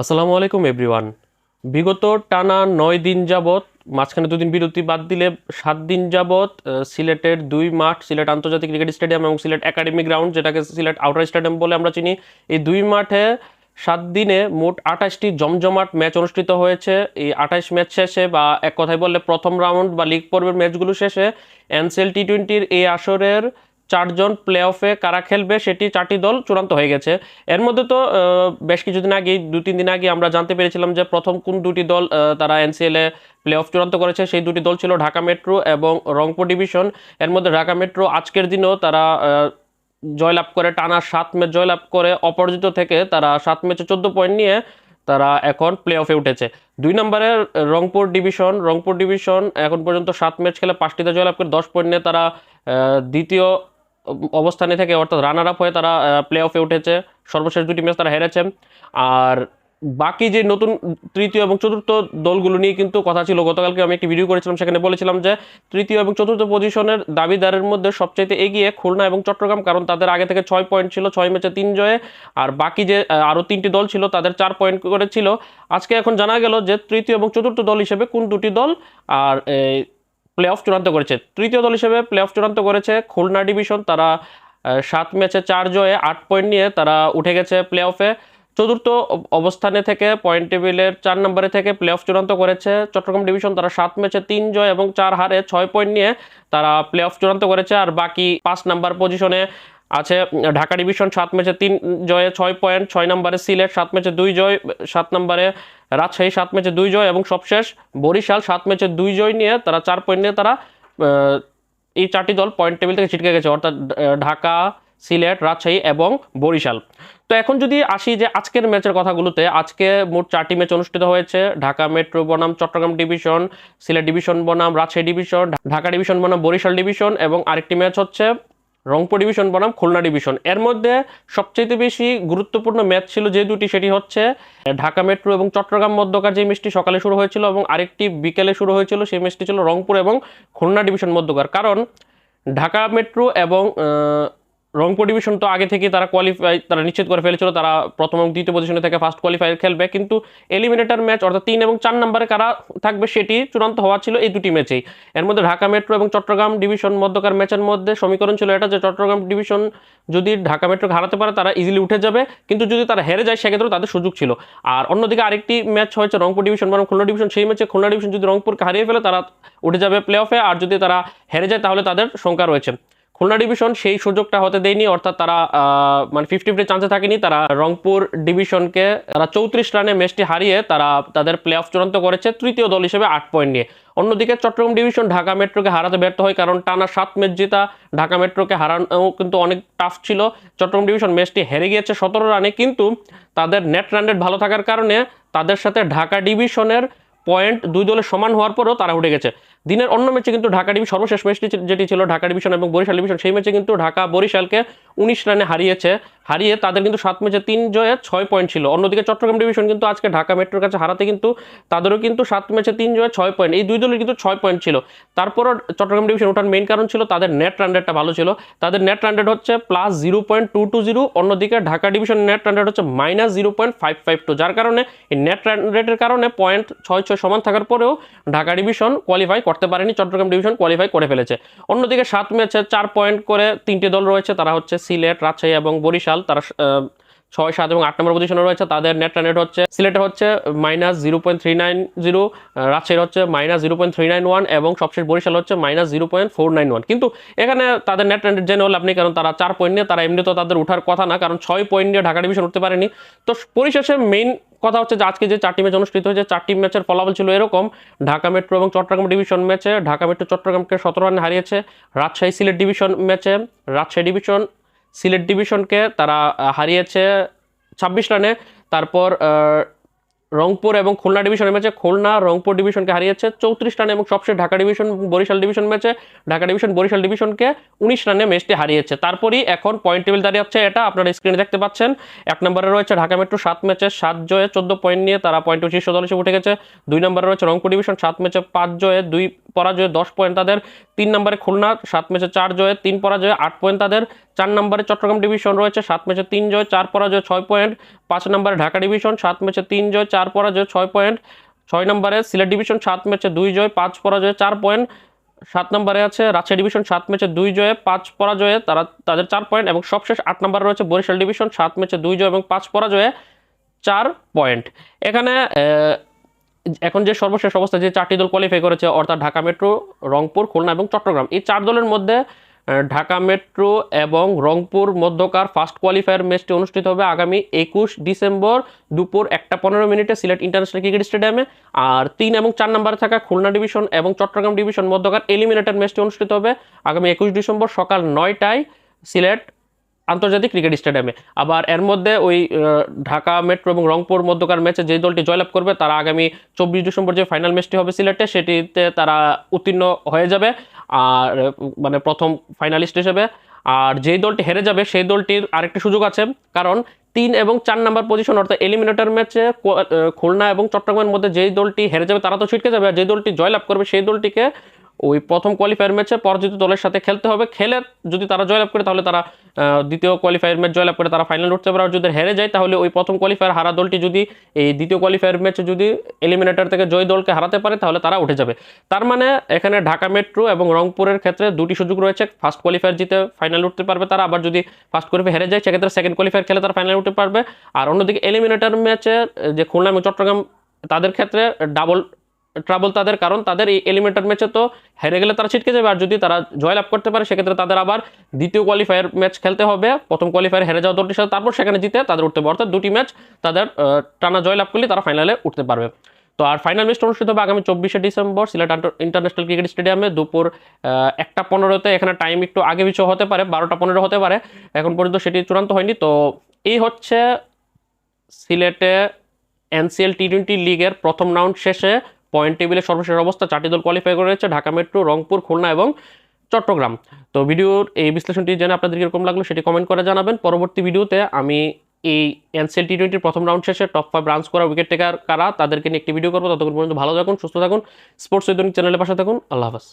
আসসালামু আলাইকুম, এভরিওয়ান। বিগত টানা নয় দিন যাবৎ, মাঝখানে দুদিন বিরতি বাদ দিলে সাত দিন যাবৎ সিলেটের দুই মাঠ, সিলেট আন্তর্জাতিক ক্রিকেট স্টেডিয়াম এবং সিলেট একাডেমি গ্রাউন্ড, যেটাকে সিলেট আউটার স্টেডিয়াম বলে আমরা চিনি, এই দুই মাঠে সাত দিনে মোট আঠাশটি জমজমাট ম্যাচ অনুষ্ঠিত হয়েছে। এই আঠাশ ম্যাচ শেষে বা এক কথায় বললে প্রথম রাউন্ড বা লিগ পর্বের ম্যাচগুলো শেষে এনসিএল টি টোয়েন্টির এই আসরের চারজন প্লে অফে কারা খেলবে সেটি চারটি দল চূড়ান্ত হয়ে গেছে। এর মধ্যে তো বেশ কিছুদিন আগে দু তিন দিন আগে আমরা জানতে পেরেছিলাম যে প্রথম কোন দুটি দল তারা এনসিএল এ প্লে অফ চূড়ান্ত করেছে, সেই দুটি দল ছিল ঢাকা মেট্রো এবং রংপুর ডিভিশন এর মধ্যে ঢাকা মেট্রো আজকের দিনেও তারা জয়লাভ করে, টানা সাত ম্যাচ জয়লাভ করে অপরাজিত থেকে তারা সাত ম্যাচে চোদ্দ পয়েন্ট নিয়ে তারা এখন প্লে অফে উঠেছে। দুই নম্বরে রংপুর ডিভিশন রংপুর ডিভিশন এখন পর্যন্ত সাত ম্যাচ খেলে পাঁচটিতে জয়লাভ করে দশ পয়েন্ট নিয়ে তারা দ্বিতীয় অবস্থানে থেকে, অর্থাৎ রানার আপ হয়ে তারা প্লে অফে উঠেছে। সর্বশেষ দুটি ম্যাচ তারা হেরেছে। আর বাকি যে নতুন তৃতীয় এবং চতুর্থ দলগুলো নিয়ে কিন্তু কথা ছিল, গতকালকে আমি একটি ভিডিও করেছিলাম, সেখানে বলেছিলাম যে তৃতীয় এবং চতুর্থ পজিশনের দাবিদারের মধ্যে সবচাইতে এগিয়ে খুলনা এবং চট্টগ্রাম, কারণ তাদের আগে থেকে ছয় পয়েন্ট ছিল, ছয় ম্যাচে তিন জয়ে। আর বাকি যে আরও তিনটি দল ছিল, তাদের চার পয়েন্ট করে ছিল আজকে এখন জানা গেল যে তৃতীয় এবং চতুর্থ দল হিসেবে কোন দুটি দল, আর প্লে অফ চূড়ান্ত করেছে। তৃতীয় দল হিসেবে প্লে অফ চূড়ান্ত করেছে খুলনা ডিভিশন তারা সাত ম্যাচে চার জয়ে আট পয়েন্ট নিয়ে তারা উঠে গেছে প্লে অফে চতুর্থ অবস্থানে থেকে পয়েন্ট টেবিলের চার নম্বরে থেকে প্লে অফ চূড়ান্ত করেছে। চট্টগ্রাম ডিভিশন তারা সাত ম্যাচে তিন জয় এবং চার হারে ছয় পয়েন্ট নিয়ে তারা প্লে অফ চূড়ান্ত করেছে। আর বাকি পাঁচ নাম্বার পজিশনে আছে, ঢাকা ডিভিশন সাত ম্যাচে তিন জয়ে ছয় পয়েন্ট, ছয় নম্বরে সিলেট সাত ম্যাচে দুই জয়, সাত নম্বরে রাজশাহী সাত ম্যাচে দুই জয় এবং সবশেষ বরিশাল সাত ম্যাচে দুই জয় নিয়ে তারা চার পয়েন্ট নিয়ে তারা এই চারটি দল পয়েন্ট টেবিল থেকে ছিটকে গেছে, অর্থাৎ ঢাকা, সিলেট, রাজশাহী এবং বরিশাল। তো এখন যদি আসি যে আজকের ম্যাচের কথাগুলোতে, আজকে মোট চারটি ম্যাচ অনুষ্ঠিত হয়েছে, ঢাকা মেট্রো বনাম, চট্টগ্রাম ডিভিশন, সিলেট ডিভিশন বনাম, রাজশাহী ডিভিশন, ঢাকা ডিভিশন বনাম, বরিশাল ডিভিশন এবং আরেকটি ম্যাচ হচ্ছে রংপুর ডিভিশন বনাম খুলনা ডিভিশন এর মধ্যে সবচেয়ে বেশি গুরুত্বপূর্ণ ম্যাচ ছিল যে দুটি, সেটি হচ্ছে ঢাকা মেট্রো এবং চট্টগ্রাম মধ্যকার যে ম্যাচটি সকালে শুরু হয়েছিল এবং আরেকটি বিকেলে শুরু হয়েছিল, সেই ম্যাচটি ছিল রংপুর এবং খুলনা ডিভিশন মধ্যকার। কারণ ঢাকা মেট্রো এবং রংপুর ডিভিশন তো আগে থেকে তারা কোয়ালিফাই তারা নিশ্চিত করে ফেলেছিল, তারা প্রথম এবং দ্বিতীয় পজিশনে থেকে ফার্স্ট কোয়ালিফাই খেলবে। কিন্তু এলিমিনেটর ম্যাচ অর্থাৎ তিন এবং চার নম্বরে কারা থাকবে সেটি চূড়ান্ত হওয়া ছিল এই দুটি ম্যাচেই এর মধ্যে ঢাকা মেট্রো এবং চট্টগ্রাম ডিভিশন মধ্যকার ম্যাচের মধ্যে সমীকরণ ছিল এটা যে চট্টগ্রাম ডিভিশন যদি ঢাকা মেট্রোকে হারাতে পারে, তারা ইজিলি উঠে যাবে। কিন্তু যদি তারা হেরে যায়, সেক্ষেত্রেও তাদের সুযোগ ছিল। আর অন্যদিকে আরেকটি ম্যাচ হয়েছে রংপুর ডিভিশন বনাম খুলনা ডিভিশন সেই ম্যাচে খুলনা ডিভিশন যদি রংপুরকে হারিয়ে ফেলে, তারা উঠে যাবে প্লে অফে আর যদি তারা হেরে যায়, তাহলে তাদের শঙ্কা রয়েছে। খুলনা ডিভিশন সেই সুযোগটা হতে দেয়নি, অর্থাৎ তারা মানে ফিফটি ফিফটি চান্সে থাকেনি। তারা রংপুর ডিভিশনকে, তারা চৌত্রিশ রানে ম্যাচটি হারিয়ে তারা তাদের প্লে অফ চূড়ান্ত করেছে, তৃতীয় দল হিসেবে আট পয়েন্ট নিয়ে। অন্যদিকে চট্টগ্রাম ডিভিশন ঢাকা মেট্রোকে হারাতে ব্যর্থ হয়, কারণ টানা সাত ম্যাচ জেতা ঢাকা মেট্রোকে হারানো কিন্তু অনেক টাফ ছিল। চট্টগ্রাম ডিভিশন ম্যাচটি হেরে গিয়েছে সতেরো রানে, কিন্তু তাদের নেট রান রেট ভালো থাকার কারণে তাদের সাথে ঢাকা ডিভিশনের পয়েন্ট দুই দলের সমান হওয়ার পরও তারা উঠে গেছে। দিনের অন্য ম্যাচে কিন্তু ঢাকা ডিভিশন, সর্বশেষ ম্যাচটি যেটি ছিল ঢাকা ডিভিশন এবং বরিশাল ডিভিশন, সেই ম্যাচে কিন্তু ঢাকা বরিশালকে উনিশ রানে হারিয়েছে। হারিয়ে তাদের কিন্তু সাত ম্যাচে তিন জয়ে ছয় পয়েন্ট ছিল। অন্যদিকে চট্টগ্রাম ডিভিশন কিন্তু আজকে ঢাকা মেট্রোর কাছে হারাতে কিন্তু তাদেরও কিন্তু সাত ম্যাচে তিন জয়ে ছয় পয়েন্ট এই দুই দলের কিন্তু ছয় পয়েন্ট ছিল। তারপরও চট্টগ্রাম ডিভিশন ওঠার মেইন কারণ ছিল তাদের নেট রান রেটটা ভালো ছিল। তাদের নেট রান রেট হচ্ছে plus zero point two two zero অন্যদিকে Dhaka division net run rate হচ্ছে minus zero point five five two যার কারণে এই নেট রান রেটের কারণে পয়েন্ট ছয় ছয় সমান থাকার পরেও ঢাকা ডিভিশন কোয়ালিফাই করতে পারেনি, চট্টগ্রাম ডিভিশন কোয়ালিফাই করে ফেলেছে। অন্যদিকে সাত ম্যাচে চার পয়েন্ট করে তিনটি দল রয়েছে, তারা হচ্ছে সিলেট, রাজশাহী এবং বরিশাল। তারা ছয়, সাত এবং আট নম্বর পজিশনে রয়েছে। তাদের নেট রান রেট হচ্ছে সিলেটের হচ্ছে minus zero point three nine zero রাজশাহীর হচ্ছে minus zero point three nine one এবং সবশেষ বরিশাল হচ্ছে minus zero point four nine one কিন্তু এখানে তাদের নেট রান রেট জেনে হলে আপনি, কারণ তারা চার পয়েন্ট নিয়ে, তারা এমনি তো তাদের ওঠার কথা না, কারণ ছয় পয়েন্ট নিয়ে ঢাকা ডিভিশন উঠতে পারেনি। তো পরিশেষে মেইন কথা হচ্ছে যে, আজকে যে চারটি ম্যাচ অনুষ্ঠিত হয়েছে চারটি ম্যাচের ফলাফল ছিল এরকম। ঢাকা মেট্রো এবং চট্টগ্রাম ডিভিশন ম্যাচে ঢাকা মেট্রো চট্টগ্রামকে সতেরো রানে হারিয়েছে, রাজশাহী সিলেট ডিভিশন ম্যাচে রাজশাহী ডিভিশন সিলেট ডিভিশনকে তারা হারিয়েছে ছাব্বিশ রানে। তারপর রংপুর এবং খুলনা ডিভিশনের ম্যাচে খুলনা রংপুর ডিভিশনকে হারিয়েছে চৌত্রিশ রানে এবং সবশেষ ঢাকা ডিভিশন বরিশাল ডিভিশন ম্যাচে ঢাকা ডিভিশন, বরিশাল ডিভিশনকে উনিশ রানে ম্যাচটি হারিয়েছে। তারপরই এখন পয়েন্ট টেবিল দাঁড়িয়ে হচ্ছে এটা, আপনারা স্ক্রিনে দেখতে পাচ্ছেন। এক নম্বরে রয়েছে ঢাকা মেট্রো, সাত ম্যাচে সাত জয়ে চোদ্দ পয়েন্ট নিয়ে তারা পয়েন্ট শীর্ষ দল হিসেবে উঠে গেছে। দুই নম্বরে রয়েছে রংপুর ডিভিশন, সাত ম্যাচে পাঁচ জয়ে দুই পরাজয়ে দশ পয়েন্ট তাদের, তিন নম্বরে খুলনা, সাত ম্যাচে চার জয়ে, তিন পরাজয়ে আট পয়েন্ট তাদের, চার নম্বরে চট্টগ্রাম ডিভিশন রয়েছে, সাত ম্যাচে তিন জয় চার পরাজয় ছয় পয়েন্ট পাঁচ নম্বরে ঢাকা ডিভিশন সাত ম্যাচে তিন জয় চার পরাজয় ছয় পয়েন্ট ছয় নম্বরে সিলেট ডিভিশন সাত ম্যাচে দুই জয় পাঁচ পরাজয়ে চার পয়েন্ট সাত নম্বরে আছে রাজশাহী ডিভিশন সাত ম্যাচে দুই জয়ে পাঁচ পরাজয়ে তারা, তাদের চার পয়েন্ট এবং সবশেষ আট নম্বরে রয়েছে বরিশাল ডিভিশন সাত ম্যাচে দুই জয় এবং পাঁচ পরাজয়ে চার পয়েন্ট এখানে এখন যে সর্বশেষ অবস্থা, যে চারটি দল কোয়ালিফাই করেছে, অর্থাৎ ঢাকা মেট্রো রংপুর, খুলনা এবং চট্টগ্রাম, এই চার দলের মধ্যে ঢাকা মেট্রো এবং রংপুর মধ্যকার ফার্স্ট কোয়ালিফায়ার ম্যাচটি অনুষ্ঠিত হবে আগামী একুশ ডিসেম্বর দুপুর একটা পনেরো মিনিটে সিলেট ইন্টারন্যাশনাল ক্রিকেট স্টেডিয়ামে। আর তিন এবং চার নম্বরে থাকা খুলনা ডিভিশন এবং চট্টগ্রাম ডিভিশন মধ্যকার এলিমিনেটর ম্যাচটি অনুষ্ঠিত হবে আগামী একুশ ডিসেম্বর সকাল নয়টায় সিলেট আন্তর্জাতিক ক্রিকেট স্টেডিয়ামে। আবার এর মধ্যে ওই ঢাকা মেট্রো এবং রংপুর মধ্যকার ম্যাচে যে দলটি জয়লাভ করবে, তারা আগামী চব্বিশ ডিসেম্বর যে ফাইনাল ম্যাচটি হবে সিলেটে, সেটিতে তারা উত্তীর্ণ হয়ে যাবে। আর মানে প্রথম ফাইনালিস্ট হিসেবে। আর যেই দলটি হেরে যাবে, সেই দলটির আরেকটি সুযোগ আছে। কারণ তিন এবং চার নাম্বার পজিশন অর্থাৎ এলিমিনেটর ম্যাচে খুলনা এবং চট্টগ্রামের মধ্যে যেই দলটি হেরে যাবে, তারা তো ছিটকে যাবে। আর যে দলটি জয়লাভ করবে, সেই দলটিকে ওই প্রথম কোয়ালিফায়ার ম্যাচে পরাজিত দলের সাথে খেলতে হবে। খেলে যদি তারা জয়লাভ করে, তাহলে তারা দ্বিতীয় কোয়ালিফায়ার ম্যাচ জয়লাভ করে তারা ফাইনাল উঠতে পারে। আর যদি হেরে যায়, তাহলে ওই প্রথম কোয়ালিফায়ার হারা দলটি যদি, এই দ্বিতীয় কোয়ালিফায়ার ম্যাচে যদি এলিমিনেটর থেকে জয় দলকে হারাতে পারে, তাহলে তারা উঠে যাবে। তার মানে এখানে ঢাকা মেট্রো এবং রংপুরের ক্ষেত্রে দুটি সুযোগ রয়েছে। ফার্স্ট কোয়ালিফায়ার জিতে ফাইনাল উঠতে পারবে তারা। আবার যদি ফার্স্ট কোয়ালিফায়ার হেরে যায়, সেক্ষেত্রে সেকেন্ড কোয়ালিফায়ার খেলে তারা ফাইনাল উঠতে পারবে। আর অন্যদিকে এলিমিনেটর ম্যাচে যে খুলনা এবং চট্টগ্রাম, তাদের ক্ষেত্রে ডাবল ট্রাবল তাদের, কারণ তাদের এই এলিমিনেটর ম্যাচে তো হেরে গেলে তারা ছিটকে যাবে। আর যদি তারা জয়লাভ করতে পারে, সেক্ষেত্রে তাদের আবার দ্বিতীয় কোয়ালিফায়ার ম্যাচ খেলতে হবে। প্রথম কোয়ালিফায়ার হেরে যাওয়া দলটির সাথে, তারপর সেখানে জিতে তাদের উঠতে হবে। অর্থাৎ দুটি ম্যাচ তাদের টানা জয়লাভ করলে তারা ফাইনালে উঠতে পারবে। তো আর ফাইনাল ম্যাচটা অনুষ্ঠিত হবে আগামী চব্বিশে ডিসেম্বর সিলেট ইন্টারন্যাশনাল ক্রিকেট স্টেডিয়ামে দুপুর একটা পনেরোতে। এখানে টাইম একটু আগে পিছু হতে পারে, বারোটা পনেরো হতে পারে। এখন পর্যন্ত সেটি চূড়ান্ত হয়নি। তো এই হচ্ছে সিলেটে এনসিএল টি টোয়েন্টি লিগের প্রথম রাউন্ড শেষে পয়েন্ট টেবিলে সর্বশেষ অবস্থা, চারটি দল কোয়ালিফাই করেছে ঢাকা মেট্রো রংপুর, খুলনা এবং চট্টগ্রাম। তো ভিডিওর এই বিশ্লেষণটি জেনে আপনাদের কীরকম লাগল সেটি কমেন্ট করে জানাবেন। পরবর্তী ভিডিওতে আমি এই এনসিএল টি টোয়েন্টির প্রথম রাউন্ড শেষে টপ ফাইভ রানস করা উইকেট টেকার কারা, তাদেরকে নিয়ে একটি ভিডিও করব। ততক্ষণ পর্যন্ত ভালো থাকুন, সুস্থ থাকুন। স্পোর্টস চ্যানেলের পাশে থাকুন। আল্লাহ হাফাজ।